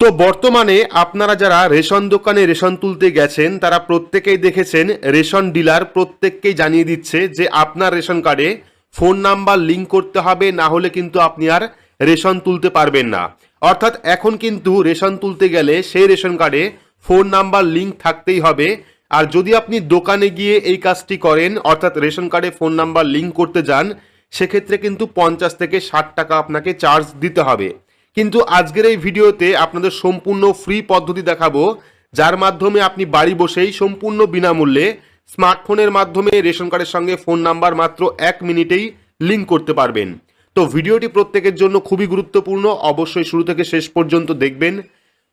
তো বর্তমানে আপনারা যারা রেশন দোকানে রেশন তুলতে গেছেন, তারা প্রত্যেকেই দেখেছেন রেশন ডিলার প্রত্যেককেই জানিয়ে দিচ্ছে যে আপনার রেশন কার্ডে ফোন নাম্বার লিঙ্ক করতে হবে, না হলে কিন্তু আপনি আর রেশন তুলতে পারবেন না। অর্থাৎ এখন কিন্তু রেশন তুলতে গেলে সেই রেশন কার্ডে ফোন নাম্বার লিঙ্ক থাকতেই হবে। আর যদি আপনি দোকানে গিয়ে এই কাজটি করেন, অর্থাৎ রেশন কার্ডে ফোন নাম্বার লিঙ্ক করতে যান, সেক্ষেত্রে কিন্তু পঞ্চাশ থেকে ষাট টাকা আপনাকে চার্জ দিতে হবে। কিন্তু আজকের এই ভিডিওতে আপনাদের সম্পূর্ণ ফ্রি পদ্ধতি দেখাবো, যার মাধ্যমে আপনি বাড়ি বসেই সম্পূর্ণ বিনামূল্যে স্মার্টফোনের মাধ্যমে রেশন কার্ডের সঙ্গে ফোন নাম্বার মাত্র এক মিনিটেই লিঙ্ক করতে পারবেন। তো ভিডিওটি প্রত্যেকের জন্য খুবই গুরুত্বপূর্ণ, অবশ্যই শুরু থেকে শেষ পর্যন্ত দেখবেন।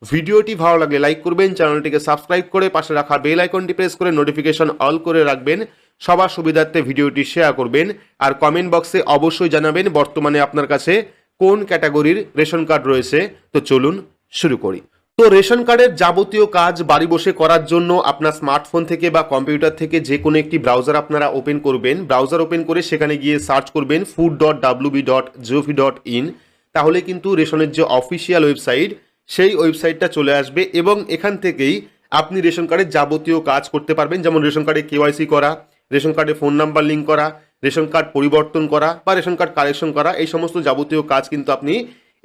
ভিডিওটি ভালো লাগলে লাইক করবেন, চ্যানেলটিকে সাবস্ক্রাইব করে পাশে রাখা বেল আইকনটি প্রেস করে নোটিফিকেশন অল করে রাখবেন, সবার সুবিধার্থে ভিডিওটি শেয়ার করবেন, আর কমেন্ট বক্সে অবশ্যই জানাবেন, বর্তমানে আপনার কাছে কোন ক্যাটাগরির রেশন কার্ড রয়েছে? তো চলুন শুরু করি। তো রেশন কার্ডের যাবতীয় কাজ বাড়ি বসে করার জন্য আপনার স্মার্টফোন থেকে বা কম্পিউটার থেকে যে কোনো একটি ব্রাউজার আপনারা ওপেন করবেন। ব্রাউজার ওপেন করে সেখানে গিয়ে সার্চ করবেন food dot WB dot GOV dot in তাহলে কিন্তু রেশনের যে অফিসিয়াল ওয়েবসাইট, সেই ওয়েবসাইটটা চলে আসবে এবং এখান থেকেই আপনি রেশন কার্ডের যাবতীয় কাজ করতে পারবেন। যেমন রেশন কার্ডে কেওয়াইসি করা, রেশন কার্ডে ফোন নাম্বার লিঙ্ক করা রেশন কার্ড পরিবর্তন করা বা রেশন কার্ড কালেকশন করা, এই সমস্ত যাবতীয় কাজ কিন্তু আপনি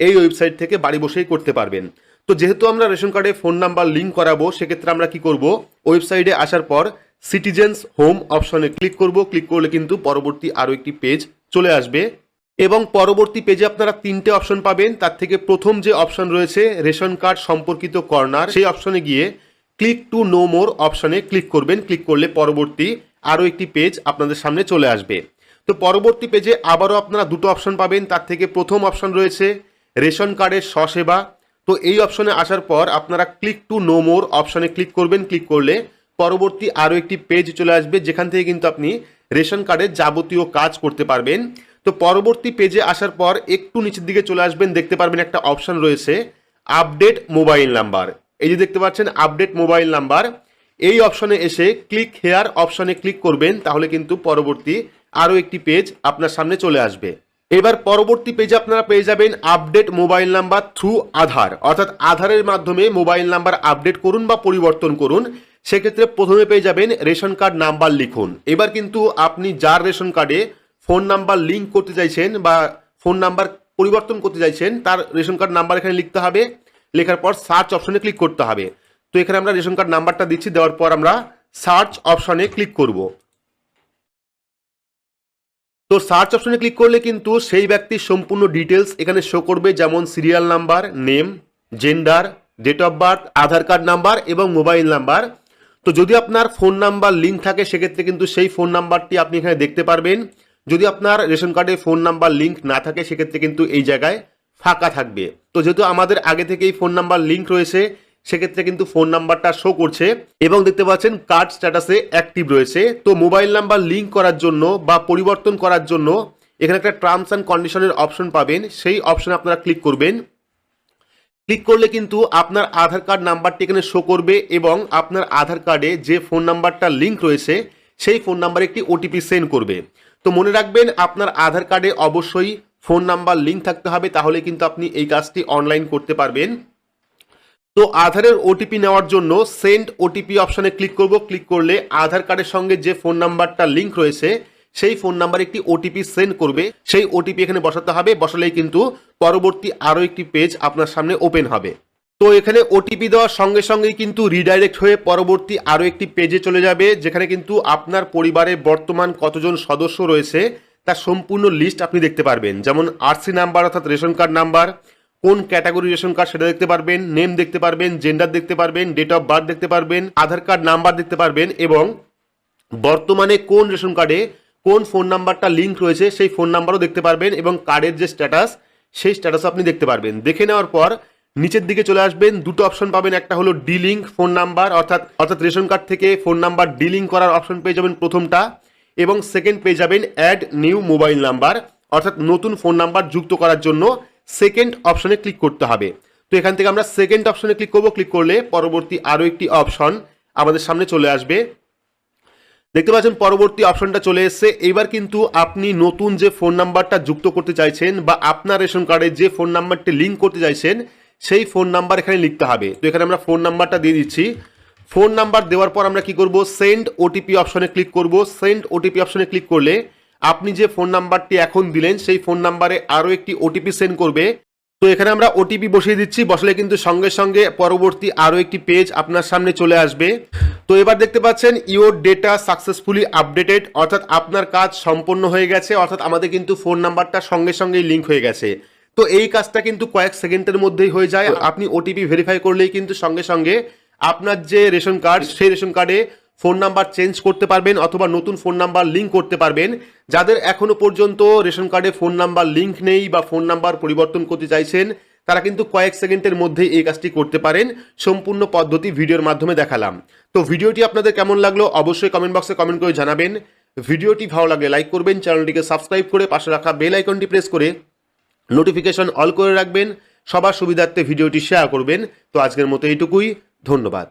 এই ওয়েবসাইট থেকে বাড়ি বসেই করতে পারবেন। তো যেহেতু আমরা রেশন কার্ডে ফোন নাম্বার লিঙ্ক করাবো, সেক্ষেত্রে আমরা কি করব? ওয়েবসাইটে আসার পর সিটিজেন্স হোম অপশনে ক্লিক করব। ক্লিক করলে কিন্তু পরবর্তী আরও একটি পেজ চলে আসবে। এবং পরবর্তী পেজে আপনারা তিনটে অপশন পাবেন। তার থেকে প্রথম যে অপশন রয়েছে, রেশন কার্ড সম্পর্কিত কর্নার, সেই অপশনে গিয়ে ক্লিক টু নো মোর অপশনে ক্লিক করবেন। ক্লিক করলে পরবর্তী আরও একটি পেজ আপনাদের সামনে চলে আসবে। তো পরবর্তী পেজে আবারও আপনারা দুটো অপশন পাবেন, তার থেকে প্রথম অপশন রয়েছে রেশন কার্ডের স্বসেবা। তো এই অপশনে আসার পর আপনারা ক্লিক টু নো মোর অপশনে ক্লিক করবেন, ক্লিক করলে পরবর্তী আরও একটি পেজ চলে আসবে, যেখান থেকে কিন্তু আপনি রেশন কার্ডের যাবতীয় কাজ করতে পারবেন। তো পরবর্তী পেজে আসার পর একটু নিচের দিকে চলে আসবেন, দেখতে পারবেন একটা অপশন রয়েছে আপডেট মোবাইল নাম্বার। এই যে দেখতে পাচ্ছেন, আপডেট মোবাইল নাম্বার। এই অপশনে এসে ক্লিক হেয়ার অপশনে ক্লিক করবেন, তাহলে কিন্তু পরবর্তী আরও একটি পেজ আপনার সামনে চলে আসবে। এবার পরবর্তী পেজে আপনারা পেয়ে যাবেন update mobile number through Aadhaar. অর্থাৎ আধারের মাধ্যমে মোবাইল নাম্বার আপডেট করুন বা পরিবর্তন করুন, সেক্ষেত্রে প্রথমে পেয়ে যাবেন রেশন কার্ড নাম্বার লিখুন। এবার কিন্তু আপনি যার রেশন কার্ডে ফোন নাম্বার লিঙ্ক করতে চাইছেন বা ফোন নাম্বার পরিবর্তন করতে চাইছেন, তার রেশন কার্ড নাম্বার এখানে লিখতে হবে। লেখার পর সার্চ অপশনে ক্লিক করতে হবে। তো এখানে আমরা রেশন কার্ড নাম্বারটা দিচ্ছি, দেওয়ার পর আমরা সার্চ অপশনে ক্লিক করব। তো সার্চ অপশনে ক্লিক করলে কিন্তু সেই ব্যক্তির সম্পূর্ণ ডিটেলস এখানে শো করবে, যেমন serial number, name, gender, date of birth, Aadhaar card number এবং মোবাইল নাম্বার। তো যদি আপনার ফোন নাম্বার লিঙ্ক থাকে, সেক্ষেত্রে কিন্তু সেই ফোন নাম্বারটি আপনি এখানে দেখতে পারবেন। যদি আপনার রেশন কার্ডে ফোন নাম্বার লিঙ্ক না থাকে, সেক্ষেত্রে কিন্তু এই জায়গায় ফাঁকা থাকবে। তো যেহেতু আমাদের আগে থেকেই ফোন নাম্বার লিঙ্ক রয়েছে সেক্ষেত্রে কিন্তু ফোন নাম্বারটা শো করছে এবং দেখতে পাচ্ছেন কার্ড স্ট্যাটাসে অ্যাক্টিভ রয়েছে। তো মোবাইল নাম্বার লিঙ্ক করার জন্য বা পরিবর্তন করার জন্য এখানে একটা টার্মস অ্যান্ড কন্ডিশনের অপশন পাবেন। সেই অপশনে আপনারা ক্লিক করবেন। ক্লিক করলে কিন্তু আপনার আধার কার্ড নাম্বারটি এখানে শো করবে এবং আপনার আধার কার্ডে যে ফোন নাম্বারটা লিঙ্ক রয়েছে, সেই ফোন নাম্বারে একটি ওটিপি সেন্ড করবে। তো মনে রাখবেন আপনার আধার কার্ডে অবশ্যই ফোন নাম্বার লিঙ্ক থাকতে হবে, তাহলে কিন্তু আপনি এই কাজটি অনলাইন করতে পারবেন। তো আধারের ওটিপি নেওয়ার জন্য সেন্ড ওটিপি অপশানে ক্লিক করব। ক্লিক করলে আধার কার্ডের সঙ্গে যে ফোন নাম্বারটা লিঙ্ক রয়েছে, সেই ফোন নাম্বারে একটি ওটিপি সেন্ড করবে। সেই ওটিপি এখানে বসাতে হবে। বসালেই কিন্তু পরবর্তী আরও একটি পেজ আপনার সামনে ওপেন হবে। তো এখানে ওটিপি দেওয়ার সঙ্গে সঙ্গেই কিন্তু রিডাইরেক্ট হয়ে পরবর্তী আরও একটি পেজে চলে যাবে, যেখানে কিন্তু আপনার পরিবারে বর্তমান কতজন সদস্য রয়েছে, তার সম্পূর্ণ লিস্ট আপনি দেখতে পারবেন। যেমন আরসি নাম্বার অর্থাৎ রেশন কার্ড নাম্বার কোন ক্যাটাগরি রেশন কার্ড সেটা দেখতে পারবেন, নেম দেখতে পারবেন, জেন্ডার দেখতে পারবেন, ডেট অফ বার্থ দেখতে পারবেন, আধার কার্ড, নাম্বার দেখতে পারবেন এবং বর্তমানে কোন রেশন কার্ডে কোন ফোন নাম্বারটা লিঙ্ক রয়েছে সেই ফোন নাম্বারও দেখতে পারবেন এবং কার্ডের যে স্ট্যাটাস, সেই স্ট্যাটাস আপনি দেখতে পারবেন। দেখে নেওয়ার পর নিচের দিকে চলে আসবেন, দুটো অপশন পাবেন, একটা হলো ডি লিঙ্ক ফোন নাম্বার, অর্থাৎ অর্থাৎ রেশন কার্ড থেকে ফোন নাম্বার ডি লিঙ্ক করার অপশন পেয়ে যাবেন প্রথমটা এবং সেকেন্ড পেয়ে যাবেন অ্যাড নিউ মোবাইল নাম্বার, অর্থাৎ নতুন ফোন নাম্বার যুক্ত করার জন্য সেকেন্ড অপশনে ক্লিক করতে হবে। তো এখান থেকে আমরা সেকেন্ড অপশনে ক্লিক করব। ক্লিক করলে পরবর্তী আরও একটি অপশন আমাদের সামনে চলে আসবে। দেখতে পাচ্ছেন পরবর্তী অপশনটা চলে এসেছে। এবার কিন্তু আপনি নতুন যে ফোন নাম্বারটা যুক্ত করতে চাইছেন বা আপনার রেশন কার্ডে যে ফোন নাম্বারটি লিঙ্ক করতে চাইছেন, সেই ফোন নাম্বার এখানে লিখতে হবে। তো এখানে আমরা ফোন নাম্বারটা দিয়ে দিচ্ছি। ফোন নাম্বার দেওয়ার পর আমরা কি করব? সেন্ড ওটিপি অপশনে ক্লিক করব। সেন্ড ওটিপি অপশনে ক্লিক করলে আপনি যে ফোন নাম্বারটি এখন দিলেন, সেই ফোন নাম্বারে আরও একটি ওটিপি সেন্ড করবে। তো এখানে আমরা ওটিপি বসিয়ে দিচ্ছি, বসলে কিন্তু সঙ্গে সঙ্গে পরবর্তী আরও একটি পেজ আপনার সামনে চলে আসবে। তো এবার দেখতে পাচ্ছেন ইওর ডেটা সাকসেসফুলি আপডেটেড অর্থাৎ আপনার কাজ সম্পন্ন হয়ে গেছে, অর্থাৎ আমাদের কিন্তু ফোন নাম্বারটা সঙ্গে সঙ্গেই লিঙ্ক হয়ে গেছে। তো এই কাজটা কিন্তু কয়েক সেকেন্ডের মধ্যেই হয়ে যায়। আপনি ওটিপি ভেরিফাই করলেই কিন্তু সঙ্গে সঙ্গে আপনার যে রেশন কার্ড, সেই রেশন কার্ডে ফোন নাম্বার চেঞ্জ করতে পারবেন অথবা নতুন ফোন নাম্বার লিঙ্ক করতে পারবেন। যাদের এখনও পর্যন্ত রেশন কার্ডে ফোন নাম্বার লিঙ্ক নেই বা ফোন নাম্বার পরিবর্তন করতে চাইছেন, তারা কিন্তু কয়েক সেকেন্ডের মধ্যেই এই কাজটি করতে পারেন। সম্পূর্ণ পদ্ধতি ভিডিওর মাধ্যমে দেখালাম। তো ভিডিওটি আপনাদের কেমন লাগল অবশ্যই কমেন্ট বক্সে কমেন্ট করে জানাবেন। ভিডিওটি ভালো লাগলে লাইক করবেন, চ্যানেলটিকে সাবস্ক্রাইব করে পাশে রাখা বেল আইকনটি প্রেস করে নোটিফিকেশন অল করে রাখবেন। সবার সুবিধার্থে ভিডিওটি শেয়ার করবেন। তো আজকের মতো এইটুকুই, ধন্যবাদ।